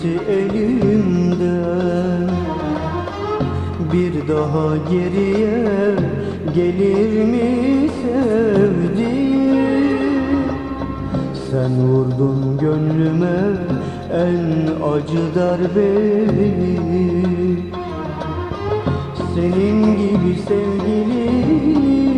Gitti elimden. Bir daha geriye gelir mi sevdiğim? Sen vurdun gönlüme en acı darbeyi Senin gibi sevgili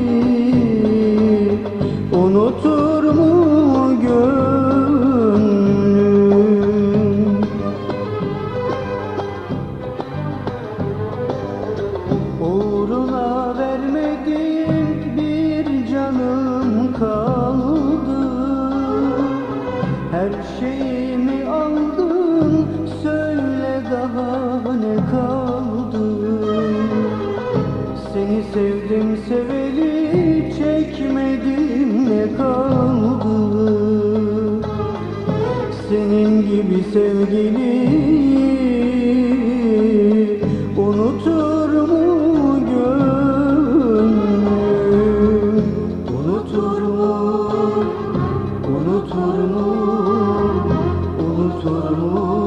kaldı. Seni sevdim seveli çekmedim ne kaldı? Senin gibi sevgili unutur mu gönlüm Unutur mu, unutur mu, unutur mu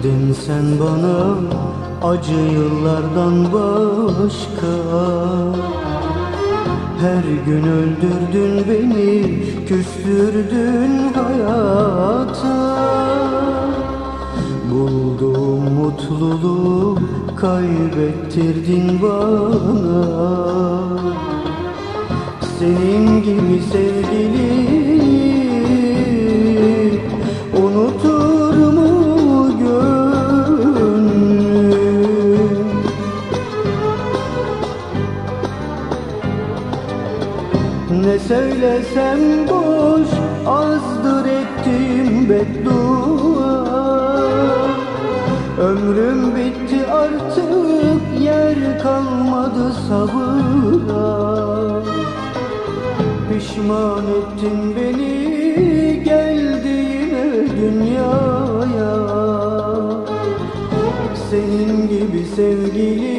verdin sen bana acı yıllardan başka. Her gün öldürdün beni küstürdün hayata. Bulduğum mutluluğu kaybettirdin bana. Senin gibi Ne söylesem boş azdır ettim beddua. Ömrüm bitti artık yer kalmadı sabıra. Pişman ettin beni geldiğine dünyaya. Senin gibi sevgili